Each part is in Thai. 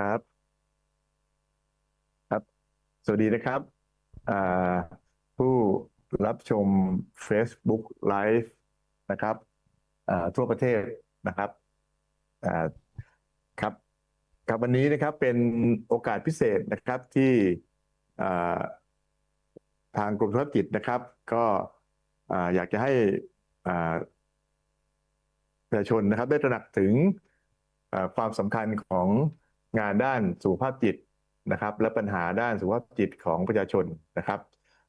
ครับ ครับ สวัสดีนะครับผู้รับชม Facebook Live นะครับทั่วประเทศนะครับครับ ครับวันนี้นะครับเป็นโอกาสพิเศษนะครับที่ทางกรมสุขภาพจิตนะครับ ก็ออยากจะให้ประชาชนนะครับได้ตระหนักถึงความสำคัญของ งานด้านสุขภาพจิตนะครับ และปัญหาด้านสุขภาพจิตของประชาชนนะครับ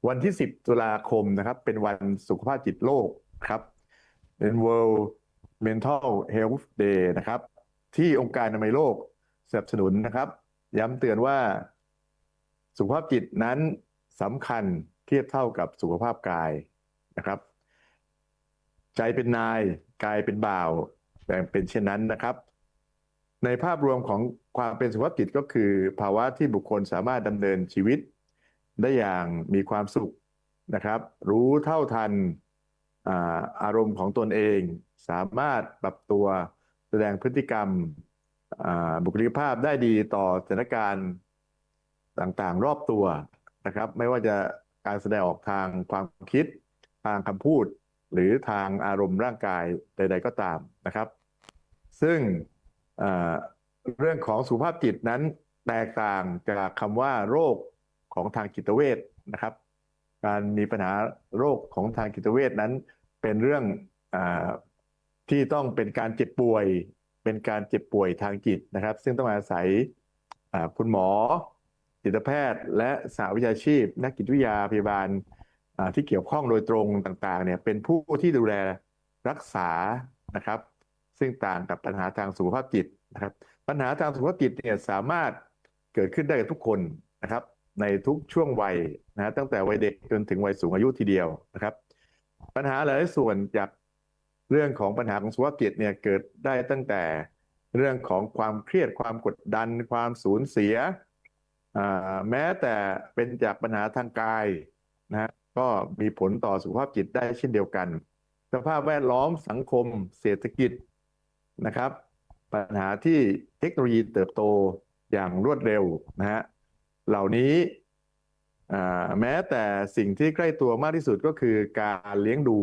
วันที่ 10 ตุลาคมนะครับเป็นวันสุขภาพจิตโลกครับเป็น World Mental Health Day นะครับ ที่องค์การอนามัยโลกสนับสนุนนะครับ ย้ำเตือนว่าสุขภาพจิตนั้นสำคัญเทียบเท่ากับสุขภาพกายนะครับ ใจเป็นนายกายเป็นบ่าวแบ่งเป็นเช่นนั้นนะครับ ในภาพรวมของความเป็นสุขภาพจิตก็คือ ภาวะที่บุคคลสามารถดำเนินชีวิต ได้อย่างมีความสุขนะครับ รู้เท่าทันอารมณ์ของตนเอง สามารถปรับตัวแสดงพฤติกรรมบุคลิกภาพได้ดีต่อสถานการณ์ต่างๆ รอบตัวนะครับ ไม่ว่าจะการแสดงออกทางความคิดทางคำพูด หรือทางอารมณ์ร่างกายใด ๆ ก็ตามนะครับ ซึ่ง เรื่องของสุขภาพจิตนั้นแตกต่างจากคำว่าโรคของทางจิตเวชนะครับ การมีปัญหาโรคของทางจิตเวชนั้น เป็นเรื่องอที่ต้องเป็นการเจ็บป่วย เป็นการเจ็บป่วยทางจิตนะครับ ซึ่งต้องอาศัยคุณหมอ จิตแพทย์ และสหวิชาชีพ นักจิตวิทยาพยาบาลที่เกี่ยวข้องโดยตรงต่างๆเนี่ยเป็นผู้ที่ดูแลรักษานะครับ ซึ่งต่างกับปัญหาทางสุขภาพจิตนะครับ ปัญหาทางสุขภาพจิตเนี่ยสามารถเกิดขึ้นได้กับทุกคนนะครับ ในทุกช่วงวัยนะฮะตั้งแต่วัยเด็กจนถึงวัยสูงอายุทีเดียวนะครับ ปัญหาหลายส่วนจากเรื่องของปัญหาของสุขภาพจิตเนี่ยเกิดได้ตั้งแต่เรื่องของความเครียดความกดดัน ความสูญเสียอ่าแม้แต่เป็นจากปัญหาทางกายนะฮะก็มีผลต่อสุขภาพจิตได้เช่นเดียวกัน สภาพแวดล้อมสังคม เศรษฐกิจ นะครับ ปัญหาที่เทคโนโลยีเติบโตอย่างรวดเร็วนะฮะเหล่านี้แม้แต่สิ่งที่ใกล้ตัวมากที่สุดก็คือการเลี้ยงดู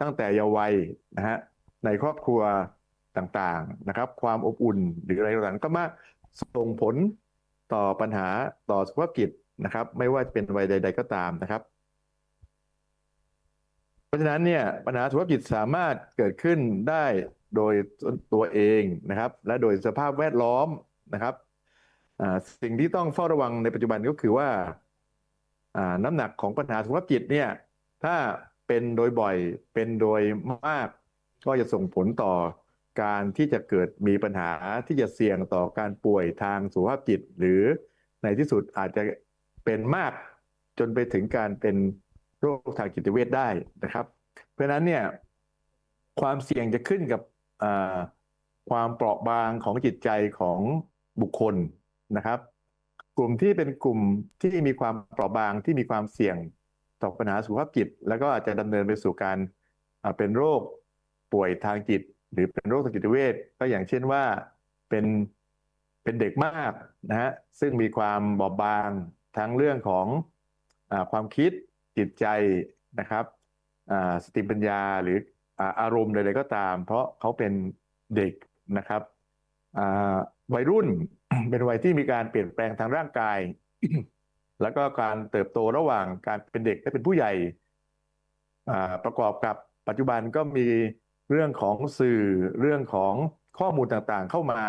ตั้งแต่เยาว์วัยนะฮะในครอบครัวต่างๆนะครับ ความอบอุ่นหรืออะไรต่างๆก็มาส่งผลต่อปัญหาต่อสุขภาพจิตนะครับ ไม่ว่าจะเป็นวัยใด ๆ ก็ตามนะครับ เพราะฉะนั้นเนี่ยปัญหาสุขภาพจิตสามารถเกิดขึ้นได้ โดยตัวเองนะครับ และโดยสภาพแวดล้อมนะครับสิ่งที่ต้องเฝ้าระวังในปัจจุบันก็คือว่าน้ำหนักของปัญหาสุขภาพจิตเนี่ยถ้าเป็นโดยบ่อยเป็นโดยมาก ก็จะส่งผลต่อการที่จะเกิดมีปัญหาที่จะเสี่ยงต่อการป่วยทางสุขภาพจิต หรือในที่สุดอาจจะเป็นมากจนไปถึงการเป็นโรคทางจิตเวชได้นะครับ เพราะฉะนั้นเนี่ยความเสี่ยงจะขึ้นกับ ความเปราะบางของจิตใจของบุคคลนะครับ กลุ่มที่เป็นกลุ่มที่มีความเปราะบางที่มีความเสี่ยงต่อปัญหาสุขภาพจิต แล้วก็อาจจะดำเนินไปสู่การเป็นโรคป่วยทางจิต หรือเป็นโรคทางจิตเวชก็อย่างเช่นว่าเป็นเป็นเด็กมากนะฮะซึ่งมีความบอบบางทั้งเรื่องของอความคิดจิตใจนะครับสติปัญญาหรือ อารมณ์ใดๆก็ตาม เพราะเขาเป็นเด็กนะครับวัยรุ่นเป็นวัยที่มีการเปลี่ยนแปลงทางร่างกาย แล้วก็การเติบโตระหว่างการเป็นเด็กและเป็นผู้ใหญ่ประกอบกับปัจจุบันก็มีเรื่องของสื่อเรื่องของข้อมูลต่างๆ เข้ามา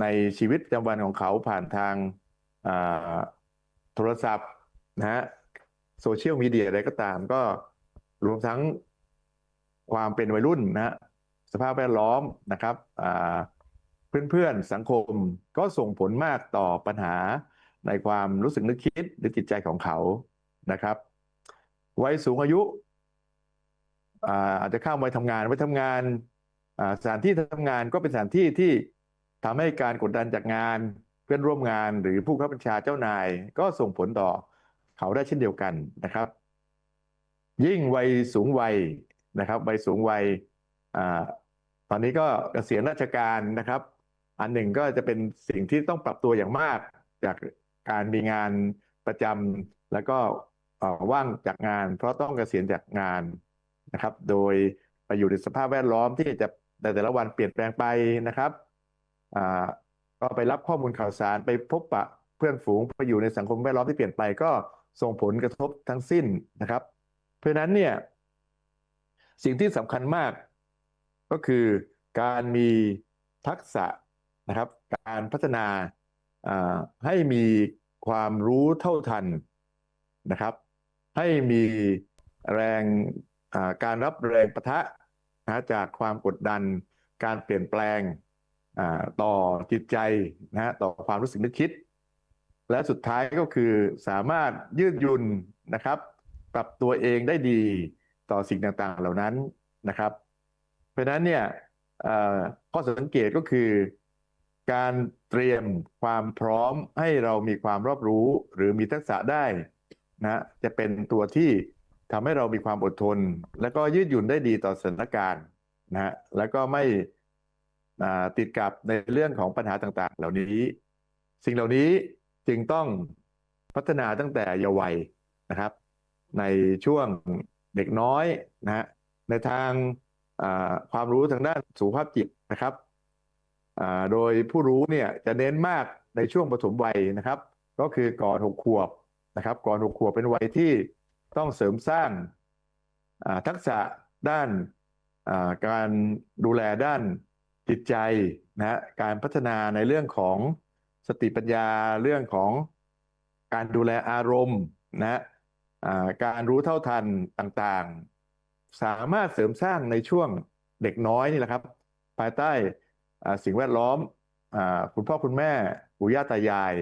ในชีวิตประจำวันของเขาผ่านทางโทรศัพท์นะฮะโซเชียลมีเดียอะไรก็ตามก็รวมทั้ง ความเป็นวัยรุ่นนะฮะสภาพแวดล้อมนะครับอ่าเพื่อนๆสังคมก็ส่งผลมากต่อปัญหาในความรู้สึกนึกคิดหรือจิตใจของเขานะครับวัยสูงอายุอาจจะเข้าวัยทำงานวัยทำงานสถานที่ทำงานก็เป็นสถานที่ที่ทำให้การกดดันจากงานเพื่อนร่วมงานหรือผู้บังคับบัญชาเจ้านาย ก็ส่งผลต่อเขาได้เช่นเดียวกันนะครับ ยิ่งวัยสูงวัย นะครับวัยสูงวัยตอนนี้ก็เกษียณราชการนะครับ อันหนึ่งก็จะเป็นสิ่งที่ต้องปรับตัวอย่างมาก จากการมีงานประจำแล้วก็ว่างจากงาน เพราะต้องเกษียณจากงานนะครับ โดยไปอยู่ในสภาพแวดล้อมที่จะในแต่ละวันเปลี่ยนแปลงไปนะครับก็ไปรับข้อมูลข่าวสารไปพบปะเพื่อนฝูงไปอยู่ในสังคมแวดล้อมที่เปลี่ยนไปก็ส่งผลกระทบทั้งสิ้นนะครับ เพราะนั้นเนี่ย สิ่งที่สำคัญมาก ก็คือการมีทักษะนะครับ การพัฒนาให้มีความรู้เท่าทันนะครับ ให้มีแรงการรับแรงประทะนะจากความกดดัน การเปลี่ยนแปลงต่อจิตใจนะฮะต่อความรู้สึกนึกคิด และสุดท้ายก็คือสามารถยืดหยุ่นนะครับ ปรับตัวเองได้ดี ต่อสิ่งต่างๆเหล่านั้นนะครับ เพราะฉะนั้นเนี่ยข้อสังเกตก็คือ การเตรียมความพร้อมให้เรามีความรอบรู้หรือมีทักษะได้นะจะเป็นตัวที่ทำให้เรามีความอดทน และก็ยืดหยุ่นได้ดีต่อสถานการณ์นะฮะแล้วก็ไม่ติดกับในเรื่องของปัญหาต่างๆ เหล่านี้ สิ่งเหล่านี้จึงต้องพัฒนาตั้งแต่เยาว์วัยนะครับ ในช่วง เด็กน้อยนะฮะในทางความรู้ทางด้านสุขภาพจิตนะครับโดยผู้รู้เนี่ยจะเน้นมากในช่วงปฐมวัยนะครับ ก็คือก่อนหกขวบนะครับ ก่อนหกขวบเป็นวัยที่ต้องเสริมสร้างทักษะด้านการดูแลด้านจิตใจนะฮะการพัฒนาในเรื่องของสติปัญญาเรื่องของการดูแลอารมณ์นะฮะ การรู้เท่าทันต่างๆ สามารถเสริมสร้างในช่วงเด็กน้อยนี่แหละครับ ภายใต้สิ่งแวดล้อมอคุณพ่อคุณแม่ปู่ย่าตายาย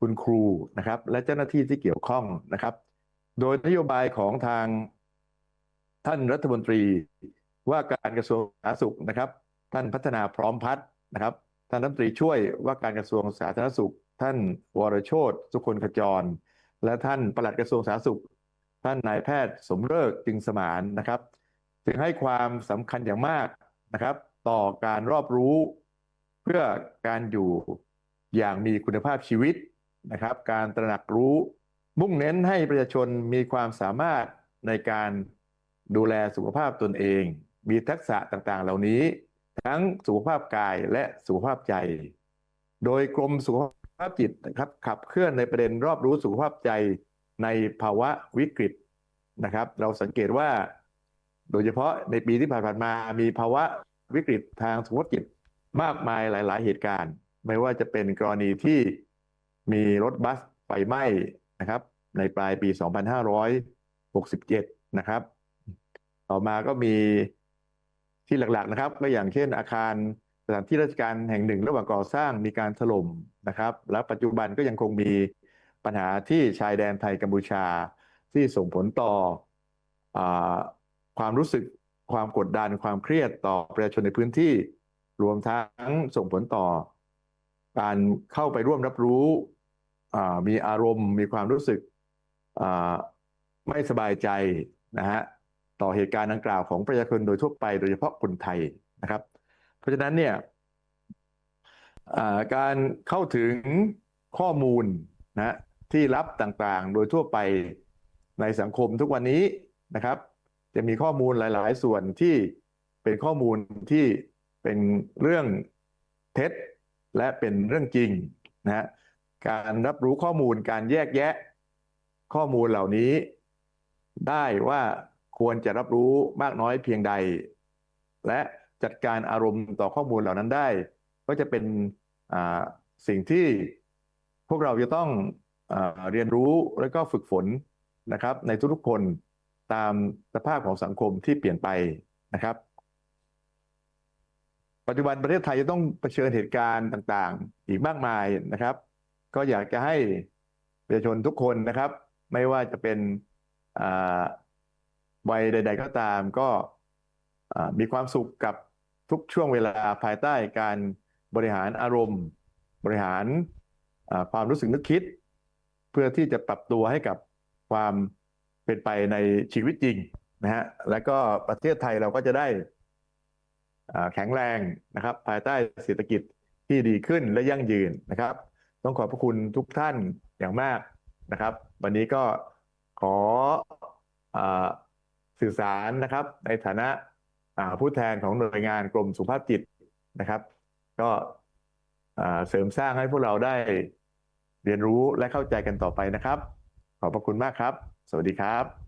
คุณครูนะครับ และเจ้าหน้าที่ที่เกี่ยวข้องนะครับ โดยนโยบายของทางท่านรัฐมนตรี ว่าการกระทรวงสาธารณสุขนะครับ ท่านพัฒนาพร้อมพัฒน์นะครับท่านรัฐมนตรีช่วยว่าการกระทรวงสาธารณสุข ท่านวรโชตสุคนขจร และท่านปลัดกระทรวงสาธารณสุข ท่านนายแพทย์สมฤกษ์จึงสมานนะครับ จึงให้ความสำคัญอย่างมากนะครับ ต่อการรอบรู้ เพื่อการอยู่อย่างมีคุณภาพชีวิตนะครับ การตระหนักรู้ มุ่งเน้นให้ประชาชนมีความสามารถในการดูแลสุขภาพตนเอง มีทักษะต่างๆ เหล่านี้ ทั้งสุขภาพกายและสุขภาพใจ โดยกรมสุขภาพจิตนะครับ ขับเคลื่อนในประเด็นรอบรู้สุขภาพใจ ในภาวะวิกฤตนะครับ เราสังเกตว่า โดยเฉพาะในปีที่ผ่านๆมามีภาวะวิกฤตทางสุขภาพจิตมากมายหลาย ๆ เหตุการณ์ ไม่ว่าจะเป็นกรณีที่มีรถบัสไฟไหม้นะครับ ในปลายปี 2567 นะครับ ต่อมาก็มีที่หลัก ๆ นะครับ ก็อย่างเช่นอาคารสถานที่ราชการแห่งหนึ่ง ระหว่างก่อสร้างมีการถล่มนะครับ และปัจจุบันก็ยังคงมี ปัญหาที่ชายแดนไทยกัมพูชาที่ส่งผลต่ออความรู้สึกความกดดันความเครียดต่อประชาชนในพื้นที่รวมทั้งส่งผลต่อ การเข้าไปร่วมรับรู้มีอารมณ์ มีความรู้สึกไม่สบายใจนะฮะต่อเหตุการณ์ดังกล่าวของประชาชนโดยทั่วไปโดยเฉพาะคนไทยนะครับ เพราะฉะนั้นเนี่ยการเข้าถึงข้อมูลนะ ที่รับต่างๆ โดยทั่วไปในสังคมทุกวันนี้นะครับ จะมีข้อมูลหลาย ๆ ส่วนที่เป็นข้อมูลที่เป็นเรื่องเท็จและเป็นเรื่องจริงนะฮะการรับรู้ข้อมูลการแยกแยะ ข้อมูลเหล่านี้ ได้ว่าควรจะรับรู้มากน้อยเพียงใด และจัดการอารมณ์ต่อข้อมูลเหล่านั้นได้ ก็จะเป็นอ่าสิ่งที่พวกเราจะต้อง เรียนรู้และก็ฝึกฝนนะครับ ในทุกๆคนตามสภาพของสังคมที่เปลี่ยนไปนะครับ ปัจจุบันประเทศไทยจะต้องเผชิญเหตุการณ์ต่างๆ อีกมากมายนะครับ ก็อยากจะให้ประชาชนทุกคนนะครับ ไม่ว่าจะเป็นวัยใด ๆ ก็ตามก็มีความสุขกับทุกช่วงเวลาภายใต้การบริหารอารมณ์ บริหารความรู้สึกนึกคิด เพื่อที่จะปรับตัวให้กับความเป็นไปในชีวิตจริงนะฮะแล้วก็ประเทศไทยเราก็จะได้แข็งแรงนะครับ ภายใต้เศรษฐกิจที่ดีขึ้นและยั่งยืนนะครับ ต้องขอบพระคุณทุกท่านอย่างมากนะครับ วันนี้ก็ขออสื่อสารนะครับ ในฐานะผู้แทนของหน่วยงานกรมสุขภาพจิตนะครับ ก็เสริมสร้างให้พวกเราได้ เรียนรู้และเข้าใจกันต่อไปนะครับ ขอบพระคุณมากครับ สวัสดีครับ